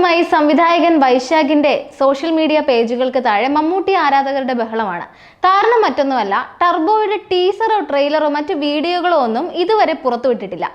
ദിവസമായി സംവിധായകൻ വൈശാഖിന്റെ social media പേജുകൾക്ക് താഴെ മമ്മൂട്ടി ആരാധകരുടെ ബഹളമാണ്. കാരണം മറ്റൊന്നുമല്ല ടർബോയുടെ ടീസറോ ട്രെയിലറോ മറ്റ് വീഡിയോകളോ ഒന്നും ഇതുവരെ പുറത്തുവിട്ടിട്ടില്ല.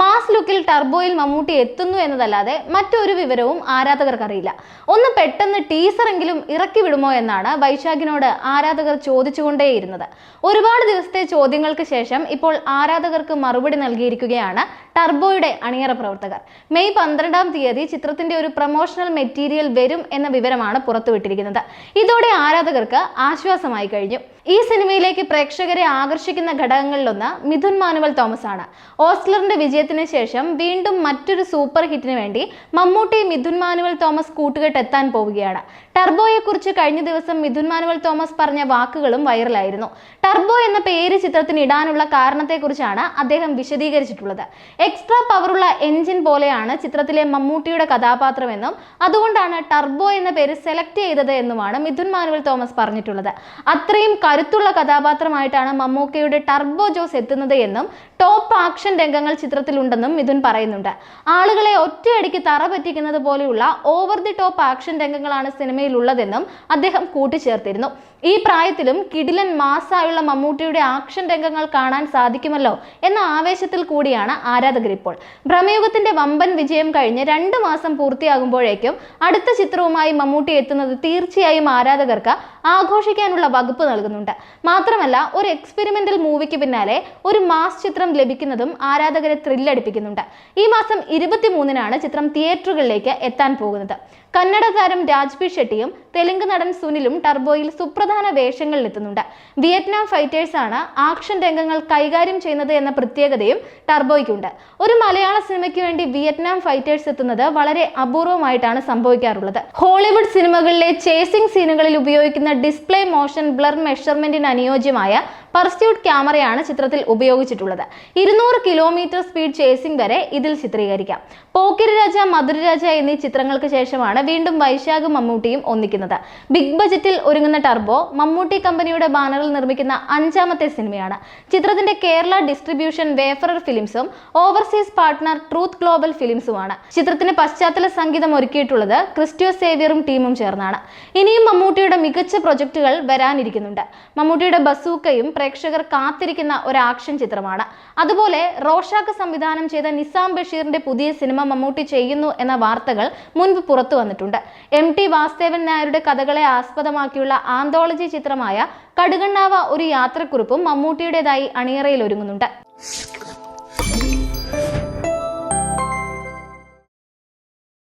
മാസ് ലുക്കിൽ ടർബോയിൽ മമ്മൂട്ടി എത്തുന്നു എന്നതല്ലാതെ മറ്റൊരു വിവരവും ആരാധകർക്കറിയില്ല. ഒന്ന് പെട്ടെന്ന് ടീസറെങ്കിലും ഇറക്കി വിടുമോ എന്നാണ് വൈശാഖിനോട് ആരാധകർ ചോദിച്ചുകൊണ്ടേയിരുന്നത്. ഒരുപാട് ദിവസത്തെ ചോദ്യങ്ങൾക്ക് ശേഷം ഇപ്പോൾ ആരാധകർക്ക് മറുപടി നൽകിയിരിക്കുകയാണ് ടർബോയുടെ അണിയറ പ്രവർത്തകർ. മെയ് പന്ത്രണ്ടാം തീയതി ചിത്രത്തിന്റെ ഒരു പ്രൊമോഷണൽ മെറ്റീരിയൽ വരും എന്ന വിവരമാണ് പുറത്തുവിട്ടിരിക്കുന്നത്. ഇതോടെ ആരാധകർക്ക് ആശ്വാസമായി കഴിഞ്ഞു. ഈ സിനിമയിലേക്ക് പ്രേക്ഷകരെ ആകർഷിക്കുന്ന ഘടകങ്ങളിലൊന്ന് മിഥുൻ മാനുവൽ തോമസ് ആണ് ഓസ്ലറിന്റെ വിജയത്തിന് ശേഷം വീണ്ടും മറ്റൊരു സൂപ്പർ ഹിറ്റിന് വേണ്ടി മമ്മൂട്ടി മിഥുൻ മാനുവൽ തോമസ് കൂട്ടുകെട്ട് എത്താൻ പോവുകയാണ്. ടർബോയെ കുറിച്ച് കഴിഞ്ഞ ദിവസം മിഥുൻ മാനുവൽ തോമസ് പറഞ്ഞ വാക്കുകളും വൈറലായിരുന്നു. ടർബോ എന്ന പേര് ചിത്രത്തിന് ഇടാനുള്ള കാരണത്തെക്കുറിച്ചാണ് അദ്ദേഹം വിശദീകരിച്ചിട്ടുള്ളത്. എക്സ്ട്രാ പവറുള്ള എഞ്ചിൻ പോലെയാണ് ചിത്രത്തിലെ മമ്മൂട്ടിയുടെ കഥാപാത്രമെന്നും അതുകൊണ്ടാണ് ടർബോ എന്ന പേര് സെലക്ട് ചെയ്തത് എന്നുമാണ് മിഥുൻ മാനുവൽ തോമസ് പറഞ്ഞിട്ടുള്ളത്. അത്രയും കരുത്തുള്ള കഥാപാത്രമായിട്ടാണ് മമ്മൂക്കയുടെ ടർബോ ജോസ് എത്തുന്നത് എന്നും ടോപ്പ് ആക്ഷൻ രംഗങ്ങൾ ചിത്രത്തിലുണ്ടെന്നും മിഥുൻ പറയുന്നുണ്ട്. ആളുകളെ ഒറ്റയടിക്ക് തറ പറ്റിക്കുന്നത് പോലെയുള്ള ഓവർ ദി ടോപ്പ് ആക്ഷൻ രംഗങ്ങളാണ് സിനിമയിൽ ഉള്ളതെന്നും അദ്ദേഹം കൂട്ടിച്ചേർത്തിരുന്നു. ഈ പ്രായത്തിലും കിടിലൻ മാസായുള്ള മമ്മൂട്ടിയുടെ ആക്ഷൻ രംഗങ്ങൾ കാണാൻ സാധിക്കുമല്ലോ എന്ന ആവേശത്തിൽ കൂടിയാണ് ആരാധകർ ഇപ്പോൾ. ഭ്രമയുഗത്തിന്റെ വമ്പൻ വിജയം കഴിഞ്ഞ് രണ്ട് മാസം പൂർത്തിയാകുമ്പോഴേക്കും അടുത്ത ചിത്രവുമായി മമ്മൂട്ടി എത്തുന്നത് തീർച്ചയായും ആരാധകർക്ക് ആഘോഷിക്കാനുള്ള വകുപ്പ് നൽകുന്നുണ്ട്. മാത്രമല്ല ഒരു എക്സ്പെരിമെന്റൽ മൂവിക്ക് പിന്നാലെ ഒരു മാസ് ചിത്രം ലഭിക്കുന്നതും ആരാധകരെ ത്രില്ലടിപ്പിക്കുന്നുണ്ട് ഈ മാസം ഇരുപത്തിമൂന്നിനാണ് ചിത്രം തിയേറ്ററുകളിലേക്ക് എത്താൻ പോകുന്നത്. കന്നഡ താരം രാജ്ബി ഷെട്ടിയും തെലുങ്ക് നടൻ സുനിലും ടർബോയിൽ സുപ്രധാന വേഷങ്ങളിൽ എത്തുന്നുണ്ട് വിയറ്റ്നാം ഫൈറ്റേഴ്സ് ആണ് ആക്ഷൻ രംഗങ്ങൾ കൈകാര്യം ചെയ്യുന്നത് എന്ന പ്രത്യേകതയും ടർബോയ്ക്കുണ്ട്. ഒരു മലയാള സിനിമയ്ക്ക് വേണ്ടി വിയറ്റ്നാം ഫൈറ്റേഴ്സ് എത്തുന്നത് വളരെ അപൂർവമായിട്ടാണ് സംഭവിക്കാറുള്ളത്. ഹോളിവുഡ് സിനിമകളിലെ ചേസിംഗ് സീനുകളിൽ ഉപയോഗിക്കുന്ന ഡിസ്പ്ലേ മോഷൻ ബ്ലർ മെഷർമെന്റിന് അനുയോജ്യമായ പർസ്യൂട്ട് ക്യാമറയാണ് ചിത്രത്തിൽ ഉപയോഗിച്ചിട്ടുള്ളത്. ഇരുന്നൂറ് കിലോമീറ്റർ സ്പീഡ് ചേസിംഗ് വരെ ഇതിൽ ചിത്രീകരിക്കാം. പോക്കിരി രാജ മധുരരാജ എന്നീ ചിത്രങ്ങൾക്ക് ശേഷമാണ് വീണ്ടും വൈശാഖ് മമ്മൂട്ടിയും ഒന്നിക്കുന്നത്. ബിഗ് ബജറ്റിൽ ഒരുങ്ങുന്ന ടർബോ മമ്മൂട്ടി കമ്പനിയുടെ ബാനറിൽ നിർമ്മിക്കുന്ന അഞ്ചാമത്തെ സിനിമയാണ്. ചിത്രത്തിന്റെ കേരള ഡിസ്ട്രിബ്യൂഷൻ വേഫറർ ഫിലിംസും ഓവർസീസ് പാർട്ട്ണർ ട്രൂത്ത് ഗ്ലോബൽ ഫിലിംസുമാണ്. ചിത്രത്തിന് പശ്ചാത്തല സംഗീതം ഒരുക്കിയിട്ടുള്ളത് ക്രിസ്റ്റ്യോ സേവിയറും ടീമും ചേർന്നാണ്. ഇനിയും മമ്മൂട്ടിയുടെ മികച്ച പ്രൊജക്ടുകൾ വരാനിരിക്കുന്നുണ്ട്. മമ്മൂട്ടിയുടെ ബസൂക്കയും പ്രേക്ഷകർ കാത്തിരിക്കുന്ന ഒരു ആക്ഷൻ ചിത്രമാണ്. അതുപോലെ റോഷാക്ക് സംവിധാനം ചെയ്ത നിസാം ബഷീറിന്റെ പുതിയ സിനിമ മമ്മൂട്ടി ചെയ്യുന്നു എന്ന വാർത്തകൾ മുൻപ് പുറത്തു വന്നിട്ടുണ്ട്. എം ടി വാസുദേവൻ നായരുടെ കഥകളെ ആസ്പദമാക്കിയുള്ള ആന്തോളജി ചിത്രമായ കടുകണ്ണാവ ഒരു യാത്രക്കുറിപ്പും മമ്മൂട്ടിയുടേതായി അണിയറയിൽ ഒരുങ്ങുന്നുണ്ട്.